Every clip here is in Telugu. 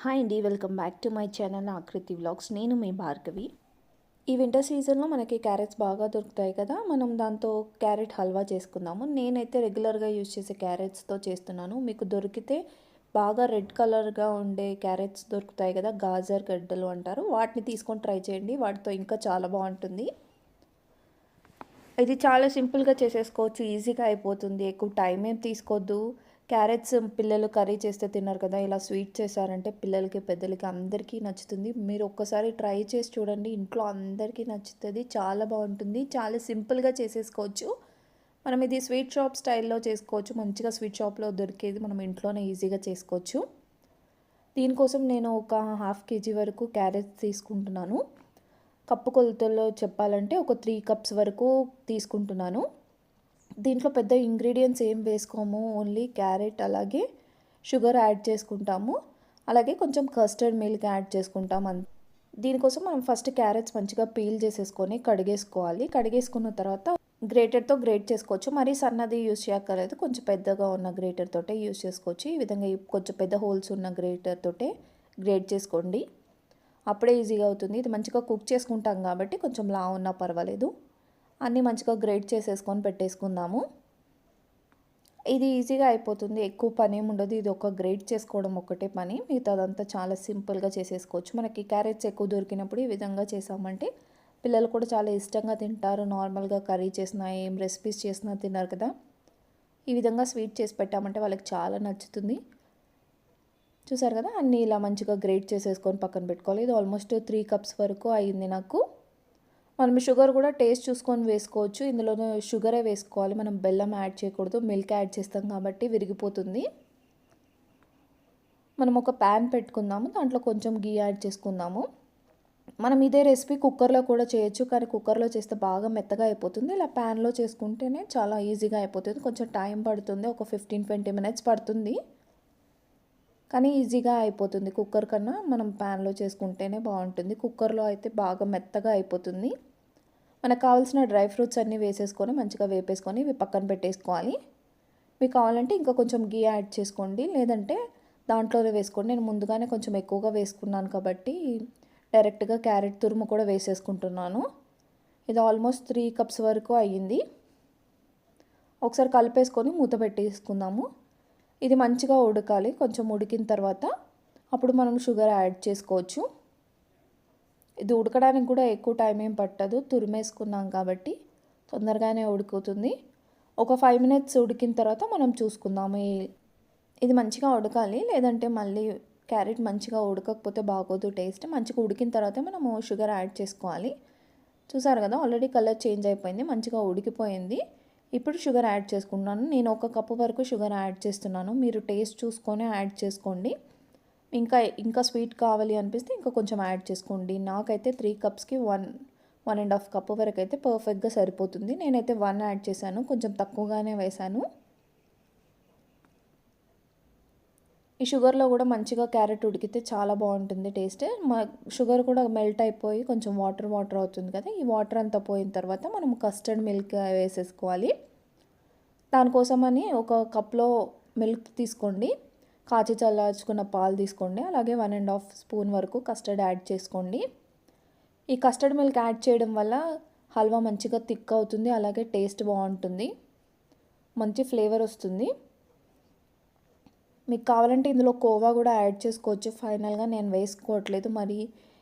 హాయ్ అండి welcome back to my channel Akruthi vlogs నేను మీ భార్గవి. ఈ వింటర్ సీజన్లో మనకి క్యారెట్స్ బాగా దొరుకుతాయి కదా మనం దాంతో క్యారెట్ హల్వా చేసుకుందాము. నేనైతే రెగ్యులర్గా యూజ్ చేసే క్యారెట్స్తో చేస్తున్నాను. మీకు దొరికితే బాగా రెడ్ కలర్గా ఉండే క్యారెట్స్ దొరుకుతాయి కదా గాజర్ గడ్డలు అంటారు. వాటిని తీసుకొని ట్రై చేయండి వాటితో ఇంకా చాలా బాగుంటుంది. ఇది చాలా సింపుల్గా చేసేసుకోవచ్చు ఈజీగా అయిపోతుంది. ఎక్కువ టైం ఏం తీసుకోవద్దు క్యారెట్స్ పిల్లలు కర్రీ చేస్తే తిన్నారు కదా ఇలా స్వీట్ చేశారంటే పిల్లలకి పెద్దలకి అందరికీ నచ్చుతుంది. మీరు ఒక్కసారి ట్రై చేసి చూడండి. ఇంట్లో అందరికీ నచ్చుతుంది. చాలా బాగుంటుంది. చాలా సింపుల్గా చేసేసుకోవచ్చు. మనం ఇది స్వీట్ షాప్ స్టైల్లో చేసుకోవచ్చు. మంచిగా స్వీట్ షాప్లో దొరికేది మనం ఇంట్లోనే ఈజీగా చేసుకోవచ్చు. దీనికోసం నేను ఒక హాఫ్ కేజీ వరకు క్యారెట్స్ తీసుకుంటున్నాను. కప్పు కొలతల్లో చెప్పాలంటే ఒక త్రీ కప్స్ వరకు తీసుకుంటున్నాను. దీంట్లో పెద్ద ఇంగ్రీడియంట్స్ ఏం వేసుకోము ఓన్లీ క్యారెట్ అలాగే షుగర్ యాడ్ చేసుకుంటాము. అలాగే కొంచెం కస్టర్డ్ మిల్క్ యాడ్ చేసుకుంటాం అంత దీనికోసం మనం ఫస్ట్ క్యారెట్స్ మంచిగా పీల్ చేసేసుకొని కడిగేసుకోవాలి. కడిగేసుకున్న తర్వాత గ్రేటర్తో గ్రేట్ చేసుకోవచ్చు. మరీ సన్నది యూస్ చేయక్కర్లేదు. కొంచెం పెద్దగా ఉన్న గ్రేటర్ తోటే యూస్ చేసుకోవచ్చు. ఈ విధంగా కొంచెం పెద్ద హోల్స్ ఉన్న గ్రేటర్ తోటే గ్రేట్ చేసుకోండి. అప్పుడే ఈజీగా అవుతుంది. ఇది మంచిగా కుక్ చేసుకుంటాం కాబట్టి కొంచెం లా ఉన్నా పర్వాలేదు. అన్నీ మంచిగా గ్రేట్ చేసేసుకొని పెట్టేసుకుందాము. ఇది ఈజీగా అయిపోతుంది. ఎక్కువ పని ఏమి ఉండదు. ఇది ఒక గ్రేట్ చేసుకోవడం ఒకటే పని. మిగతాదంతా చాలా సింపుల్గా చేసేసుకోవచ్చు. మనకి క్యారెట్స్ ఎక్కువ దొరికినప్పుడు ఈ విధంగా చేసామంటే పిల్లలు కూడా చాలా ఇష్టంగా తింటారు. నార్మల్గా కర్రీ చేసినా ఏం రెసిపీస్ చేసినా తిన్నారు కదా. ఈ విధంగా స్వీట్ చేసి పెట్టామంటే వాళ్ళకి చాలా నచ్చుతుంది. చూసారు కదా? అన్నీ ఇలా మంచిగా గ్రేట్ చేసేసుకొని పక్కన పెట్టుకోవాలి. ఇది ఆల్మోస్ట్ త్రీ కప్స్ వరకు అయింది నాకు. మనం షుగర్ కూడా టేస్ట్ చూసుకొని వేసుకోవచ్చు. ఇందులో షుగరే వేసుకోవాలి. మనం బెల్లం యాడ్ చేయకూడదు. మిల్క్ యాడ్ చేస్తాం కాబట్టి విరిగిపోతుంది. మనం ఒక ప్యాన్ పెట్టుకుందాము. దాంట్లో కొంచెం గీ యాడ్ చేసుకుందాము. మనం ఇదే రెసిపీ కుక్కర్లో కూడా చేయొచ్చు. కానీ కుక్కర్లో చేస్తే బాగా మెత్తగా అయిపోతుంది. ఇలా ప్యాన్లో చేసుకుంటేనే చాలా ఈజీగా అయిపోతుంది. కొంచెం టైం పడుతుంది. ఒక ఫిఫ్టీన్ ట్వంటీ మినిట్స్ పడుతుంది. కానీ ఈజీగా అయిపోతుంది. కుక్కర్ కన్నా మనం ప్యాన్లో చేసుకుంటేనే బాగుంటుంది. కుక్కర్లో అయితే బాగా మెత్తగా అయిపోతుంది. మనకు కావాల్సిన డ్రై ఫ్రూట్స్ అన్నీ వేసేసుకొని మంచిగా వేపేసుకొని ఇవి పక్కన పెట్టేసుకోవాలి. మీకు కావాలంటే ఇంకా కొంచెం గీ యాడ్ చేసుకోండి. లేదంటే దాంట్లోనే వేసుకోండి. నేను ముందుగానే కొంచెం ఎక్కువగా వేసుకున్నాను కాబట్టి డైరెక్ట్గా క్యారెట్ తురుము కూడా వేసేసుకుంటున్నాను. ఇది ఆల్మోస్ట్ త్రీ కప్స్ వరకు అయ్యింది. ఒకసారి కలిపేసుకొని మూత పెట్టేసుకుందాము. ఇది మంచిగా ఉడకాలి. కొంచెం ఉడికిన తర్వాత అప్పుడు మనం షుగర్ యాడ్ చేసుకోవచ్చు. ఇది ఉడకడానికి కూడా ఎక్కువ టైం ఏం పట్టదు. తురిమేసుకున్నాం కాబట్టి తొందరగానే ఉడుకుతుంది ఒక ఫైవ్ మినిట్స్ ఉడికిన తర్వాత మనం చూసుకుందాము ఇది మంచిగా ఉడకాలి. లేదంటే మళ్ళీ క్యారెట్ మంచిగా ఉడకకపోతే బాగోదు టేస్ట్. మంచిగా ఉడికిన తర్వాత మనము షుగర్ యాడ్ చేసుకోవాలి. చూసారు కదా ఆల్రెడీ కలర్ చేంజ్ అయిపోయింది. మంచిగా ఉడికిపోయింది. ఇప్పుడు షుగర్ యాడ్ చేసుకుంటున్నాను. నేను ఒక కప్పు వరకు షుగర్ యాడ్ చేస్తున్నాను. మీరు టేస్ట్ చూసుకొని యాడ్ చేసుకోండి. ఇంకా ఇంకా స్వీట్ కావాలి అనిపిస్తే ఇంకా కొంచెం యాడ్ చేసుకోండి. నాకైతే three కప్స్కి one one and half cup వరకు అయితే పర్ఫెక్ట్గా సరిపోతుంది. నేనైతే వన్ యాడ్ చేశాను. కొంచెం తక్కువగానే వేశాను. ఈ షుగర్లో కూడా మంచిగా క్యారెట్ ఉడికితే చాలా బాగుంటుంది టేస్ట్. మా షుగర్ కూడా మెల్ట్ అయిపోయి కొంచెం వాటర్ వాటర్ అవుతుంది కదా. ఈ వాటర్ అంతా పోయిన తర్వాత మనం కస్టర్డ్ మిల్క్ వేసేసుకోవాలి. దానికోసమని ఒక కప్లో మిల్క్ తీసుకోండి. కాచి చల్లార్చుకున్న పాలు తీసుకోండి. అలాగే వన్ అండ్ హాఫ్ స్పూన్ వరకు కస్టర్డ్ యాడ్ చేసుకోండి. ఈ కస్టర్డ్ మిల్క్ యాడ్ చేయడం వల్ల హల్వా మంచిగా థిక్ అవుతుంది అలాగే టేస్ట్ బాగుంటుంది మంచి ఫ్లేవర్ వస్తుంది. మీకు కావాలంటే ఇందులో కోవా కూడా యాడ్ చేసుకోవచ్చు. ఫైనల్గా నేను వేసుకోవట్లేదు మరి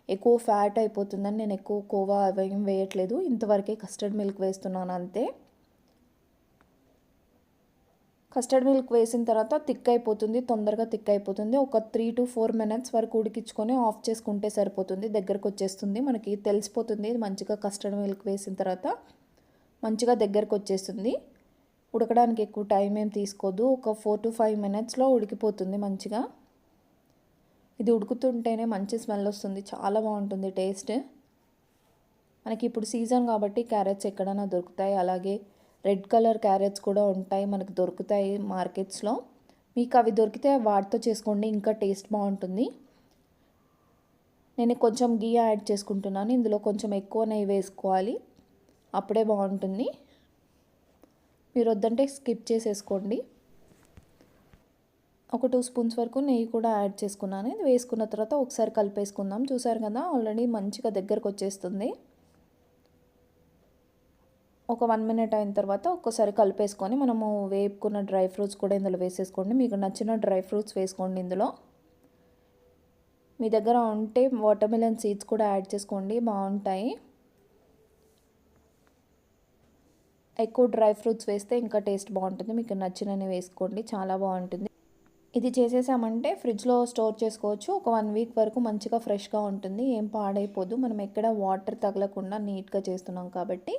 ఎక్కువ ఫ్యాట్ అయిపోతుందని నేను ఎక్కువ కోవా అవేం వేయట్లేదు. ఇంతవరకే కస్టర్డ్ మిల్క్ వేస్తున్నాను అంతే. కస్టర్డ్ మిల్క్ వేసిన తర్వాత థిక్ అయిపోతుంది తొందరగా థిక్ అయిపోతుంది ఒక త్రీ టు ఫోర్ మినిట్స్ వరకు ఉడికించుకొని ఆఫ్ చేసుకుంటే సరిపోతుంది. దగ్గరకు వచ్చేస్తుంది. మనకి తెలిసిపోతుంది మంచిగా కస్టర్డ్ మిల్క్ వేసిన తర్వాత. మంచిగా దగ్గరకు వచ్చేస్తుంది. ఉడకడానికి ఎక్కువ టైం ఏం తీసుకోదు. ఒక ఫోర్ టు ఫైవ్ మినిట్స్లో ఉడికిపోతుంది మంచిగా. ఇది ఉడుకుతుంటేనే మంచి స్మెల్ వస్తుంది. చాలా బాగుంటుంది టేస్ట్. మనకి ఇప్పుడు సీజన్ కాబట్టి క్యారెట్స్ ఎక్కడైనా దొరుకుతాయి. అలాగే రెడ్ కలర్ క్యారెట్స్ కూడా ఉంటాయి మనకు దొరుకుతాయి మార్కెట్స్లో. మీకు అవి దొరికితే వాటితో చేసుకోండి ఇంకా టేస్ట్ బాగుంటుంది. నేను కొంచెం గీ యాడ్ చేసుకుంటున్నాను ఇందులో కొంచెం ఎక్కువ నెయ్యి వేసుకోవాలి. అప్పుడే బాగుంటుంది. మీరు వద్దంటే స్కిప్ చేసేసుకోండి. ఒక టూ స్పూన్స్ వరకు నెయ్యి కూడా యాడ్ చేసుకున్నాను. ఇది వేసుకున్న తర్వాత ఒకసారి కలిపేసుకుందాం. చూసారు కదా ఆల్రెడీ మంచిగా దగ్గరకు వచ్చేస్తుంది. ఒక వన్ మినిట్ అయిన తర్వాత ఒక్కసారి కలిపేసుకొని మనము వేపుకున్న డ్రై ఫ్రూట్స్ కూడా ఇందులో వేసేసుకోండి. మీకు నచ్చిన డ్రై ఫ్రూట్స్ వేసుకోండి ఇందులో. మీ దగ్గర ఉంటే వాటర్మిలన్ సీడ్స్ కూడా యాడ్ చేసుకోండి. బాగుంటాయి. ఎక్కువ డ్రై ఫ్రూట్స్ వేస్తే ఇంకా టేస్ట్ బాగుంటుంది. మీకు నచ్చినవి వేసుకోండి. చాలా బాగుంటుంది. ఇది చేసేసామంటే ఫ్రిడ్జ్లో స్టోర్ చేసుకోవచ్చు. ఒక వన్ వీక్ వరకు మంచిగా ఫ్రెష్గా ఉంటుంది. ఏం పాడైపోదు. మనం ఎక్కడ వాటర్ తగలకుండా నీట్గా చేస్తున్నాం కాబట్టి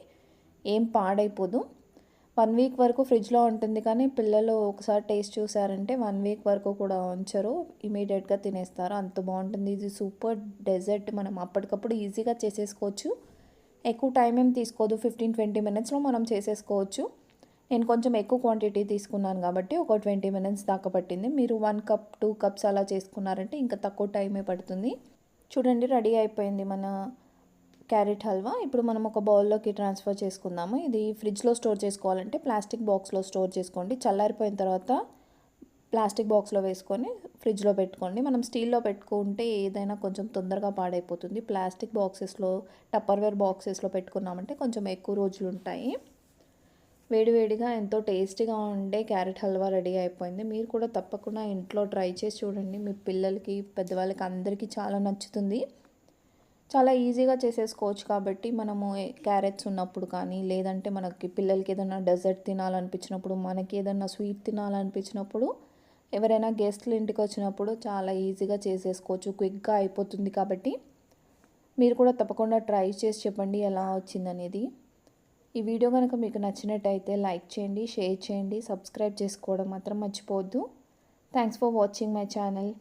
ఏం పాడైపోదు. వన్ వీక్ వరకు ఫ్రిడ్జ్లో ఉంటుంది కానీ పిల్లలు ఒకసారి టేస్ట్ చూసారంటే వన్ వీక్ వరకు కూడా ఉంచరు. ఇమీడియట్గా తినేస్తారు. అంత బాగుంటుంది. ఇది సూపర్ డెజర్ట్ మనం అప్పటికప్పుడు ఈజీగా చేసేసుకోవచ్చు. ఎక్కువ టైం ఏం తీసుకోదు. ఫిఫ్టీన్ ట్వంటీ మినిట్స్లో మనం చేసేసుకోవచ్చు. నేను కొంచెం ఎక్కువ క్వాంటిటీ తీసుకున్నాను కాబట్టి ఒక ట్వంటీ మినిట్స్ దాకా పట్టింది. మీరు వన్ కప్ టూ కప్స్ అలా చేసుకున్నారంటే ఇంకా తక్కువ టైమే పడుతుంది. చూడండి రెడీ అయిపోయింది మన క్యారెట్ హల్వా. ఇప్పుడు మనం ఒక బౌల్లోకి ట్రాన్స్ఫర్ చేసుకుందాము. ఇది ఫ్రిడ్జ్లో స్టోర్ చేసుకోవాలంటే ప్లాస్టిక్ బాక్స్లో స్టోర్ చేసుకోండి. చల్లారిపోయిన తర్వాత ప్లాస్టిక్ బాక్స్లో వేసుకొని ఫ్రిడ్జ్లో పెట్టుకోండి. మనం స్టీల్లో పెట్టుకుంటే ఏదైనా కొంచెం తొందరగా పాడైపోతుంది. ప్లాస్టిక్ బాక్సెస్లో టప్పర్వేర్ బాక్సెస్లో పెట్టుకున్నామంటే కొంచెం ఎక్కువ రోజులు ఉంటాయి. వేడివేడిగా ఎంతో టేస్టీగా ఉండే క్యారెట్ హల్వా రెడీ అయిపోయింది. మీరు కూడా తప్పకుండా ఇంట్లో ట్రై చేసి చూడండి. మీ పిల్లలకి పెద్దవాళ్ళకి అందరికీ చాలా నచ్చుతుంది. చాలా ఈజీగా చేసేసుకోవచ్చు కాబట్టి మనము క్యారెట్స్ ఉన్నప్పుడు కానీ లేదంటే మనకి పిల్లలకి ఏదైనా డెజర్ట్ తినాలనిపించినప్పుడు మనకి ఏదైనా స్వీట్ తినాలనిపించినప్పుడు ఎవరైనా గెస్ట్లు ఇంటికి వచ్చినప్పుడు చాలా ఈజీగా చేసేసుకోవచ్చు. క్విక్గా అయిపోతుంది కాబట్టి మీరు కూడా తప్పకుండా ట్రై చేసి చెప్పండి ఎలా వచ్చిందనేది. ఈ వీడియో కనుక మీకు నచ్చినట్టయితే లైక్ చేయండి షేర్ చేయండి సబ్స్క్రైబ్ చేసుకోవడం మాత్రం మర్చిపోవద్దు. Thanks for watching my channel.